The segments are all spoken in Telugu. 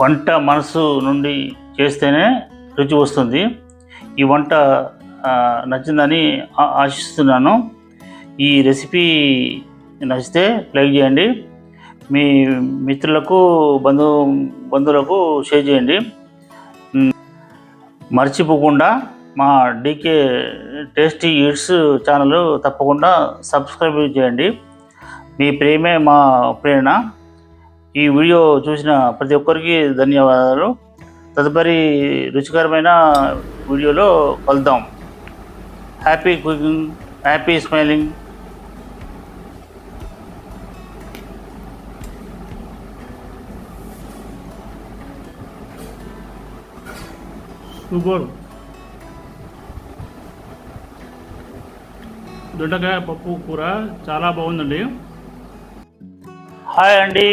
వంట మనసు నుండి చేస్తేనే రుచి వస్తుంది. ఈ వంట నచ్చిందని ఆశిస్తున్నాను. ఈ రెసిపీ నచ్చితే లైక్ చేయండి. మీ మిత్రులకు బంధు బంధువులకు షేర్ చేయండి. మర్చిపోకుండా మా డీకే టేస్టీ ఈట్స్ ఛానల్ తప్పకుండా సబ్స్క్రైబ్ చేయండి. మీ ప్రేమే మా ప్రేరణ. ఈ వీడియో చూసిన ప్రతి ఒక్కరికి ధన్యవాదాలు. తదుపరి రుచికరమైన వీడియోలో కలుద్దాం. Happy cooking happy smiling super. దొండకాయ పప్పు కూర చాలా బాగుందండి. హాయ్ అండి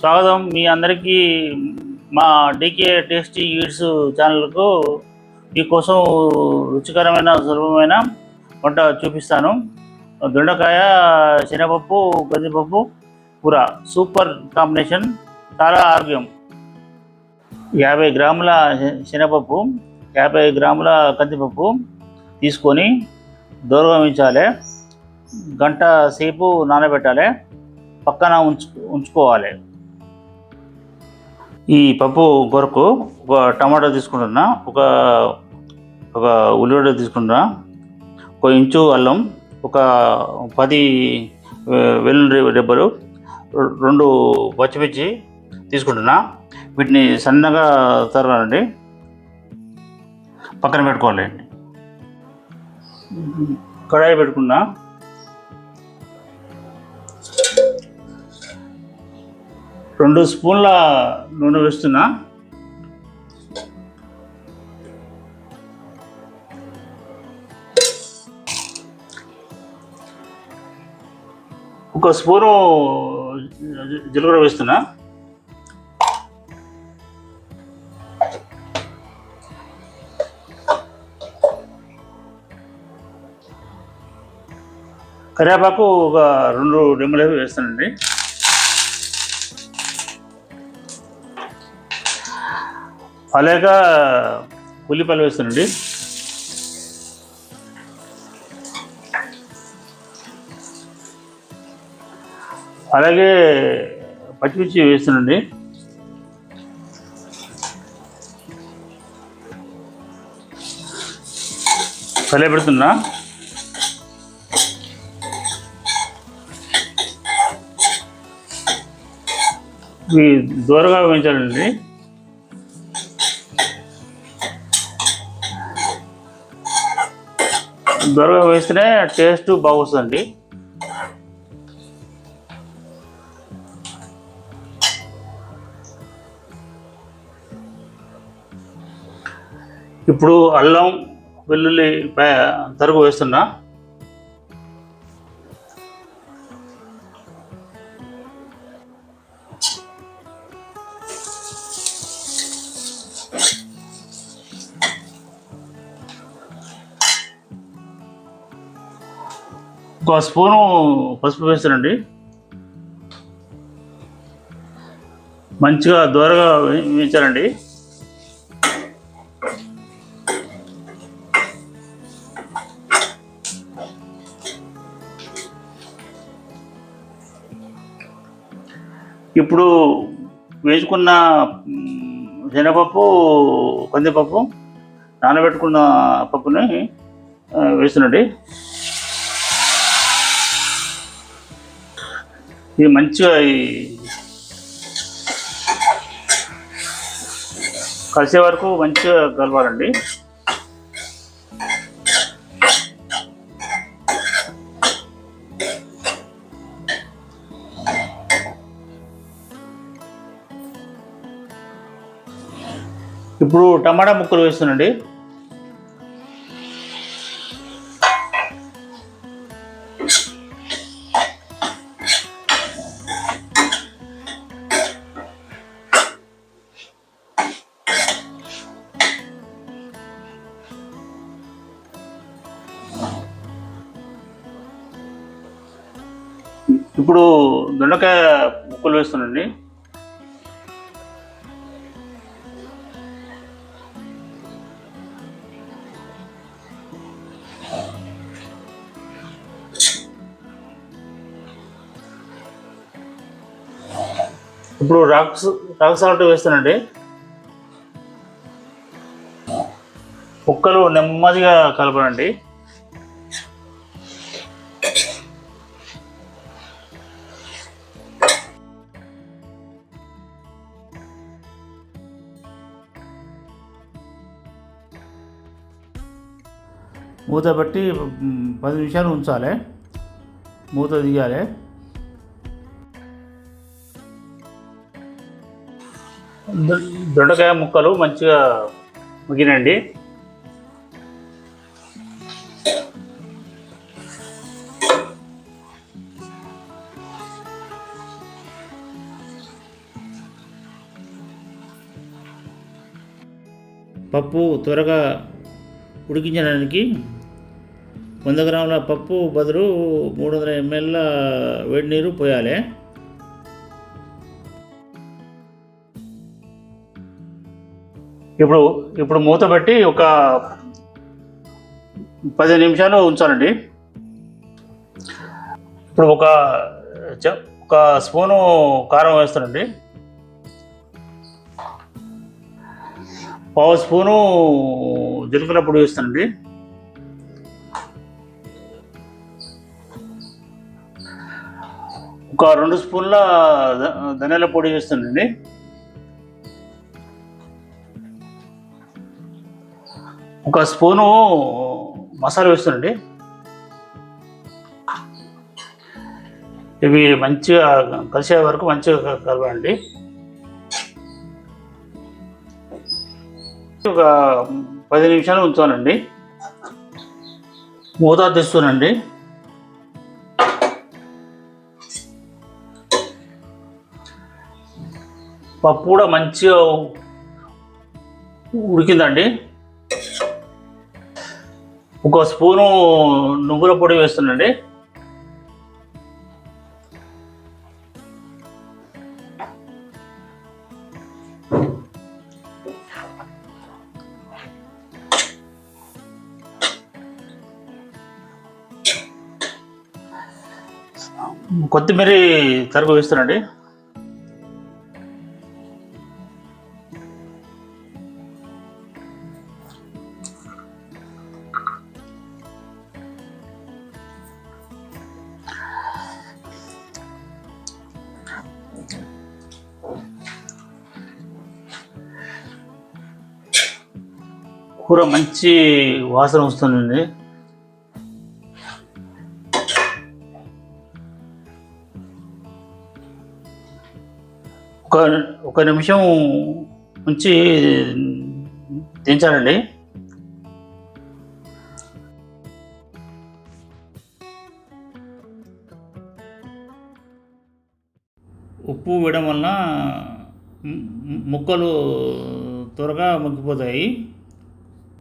స్వాగతం మీ అందరికీ మా డీకే టేస్టీ ఈడ్స్ ఛానల్కు మీకోసం రుచికరమైన సులభమైన వంట చూపిస్తాను. దొండకాయ శనగపప్పు కందిపప్పు కూర. Super combination. చాలా ఆరోగ్యం. యాభై గ్రాముల శనగపప్పు యాభై గ్రాముల కందిపప్పు తీసుకొని దూరగమించాలి గంట సేపు నానబెట్టాలి. పక్కన ఉంచు ఉంచుకోవాలి. ఈ పప్పు కొరకు ఒక టమాటా తీసుకుంటున్నా ఒక ఒక ఉల్లిగడ్డ తీసుకుంటున్నా ఒక ఇంచు అల్లం ఒక పది వె- వెల్లుల్లి రెబ్బలు రెండు పచ్చిమిర్చి తీసుకుంటున్నా. వీటిని సన్నగా తరగాలండి పక్కన పెట్టుకోవాలండి. కడాయి పెట్టుకున్నా. రెండు స్పూన్ల నూనె వేస్తున్నా. ఒక స్పూను జీలకర్ర వేస్తున్నా. కరివేపాకు ఒక రెండు రెమ్మలు వేస్తానండి. అలాగా ఉల్లిపాయలు వేస్తానండి. అలాగే పచ్చిమిర్చి వేస్తానండి. కలే పెడుతున్నా. ఇవి దూరంగా వేయించాలండి. దూరగా వేస్తేనే టేస్ట్ బాగొస్తుందండి ఇప్పుడు అల్లం వెల్లుల్లి పే- తరుగు వేస్తున్నా. ఒక స్పూను పసుపు వేస్తానండి మంచిగా దూరగా వేయించారండి ఇప్పుడు వేసుకున్న శనగపప్పు కందిపప్పు నానబెట్టుకున్న పప్పుని వేస్తున్నాండి ఇది మంచిగా ఈ కలిసే వరకు మంచిగా కలవాలండి ఇప్పుడు టమాటా ముక్కలు వేస్తానండి ఇప్పుడు దొండకాయ ముక్కలు వేస్తానండి ఇప్పుడు రాక్స్ రాక్ సాల్ట్ వేస్తానండి. ముక్కలు నెమ్మదిగా కలపనండి. మూత పెట్టి పది నిమిషాలు ఉంచాలి. మూత తీయాలి. దొండకాయ ముక్కలు మంచిగా ముగినండి. పప్పు త్వరగా ఉడికించడానికి వంద గ్రాముల పప్పు బదులు మూడు వందల ఎంఎల్ వేడి నీరు పోయాలి. ఇప్పుడు ఇప్పుడు మూత పెట్టి ఒక పది నిమిషాలు ఉంచాలండి. ఇప్పుడు ఒక చ- ఒక స్పూను కారం వేస్తానండి. పావు స్పూను జీలకర్ర పొడి వేస్తానండి. ఒక రెండు స్పూన్ల ధనియాల పొడి వేస్తానండి. ఒక స్పూను మసాలా వేస్తానండి. ఇవి మంచిగా కలిసే వరకు మంచిగా కలవండి ఒక పది నిమిషాలు ఉంచానండి. మూత తెస్తానండి పప్పు కూడా మంచిగా ఉడికిందండి. ఒక స్పూను నువ్వుల పొడి వేస్తానండి కొత్తిమీర తరుగు వేస్తానండి. కూర మంచి వాసన వస్తుందండి. ఒక నిమిషం ఉంచి దించాలండి. ఉప్పు వేయడం వలన ముక్కలు త్వరగా మగ్గిపోతాయి.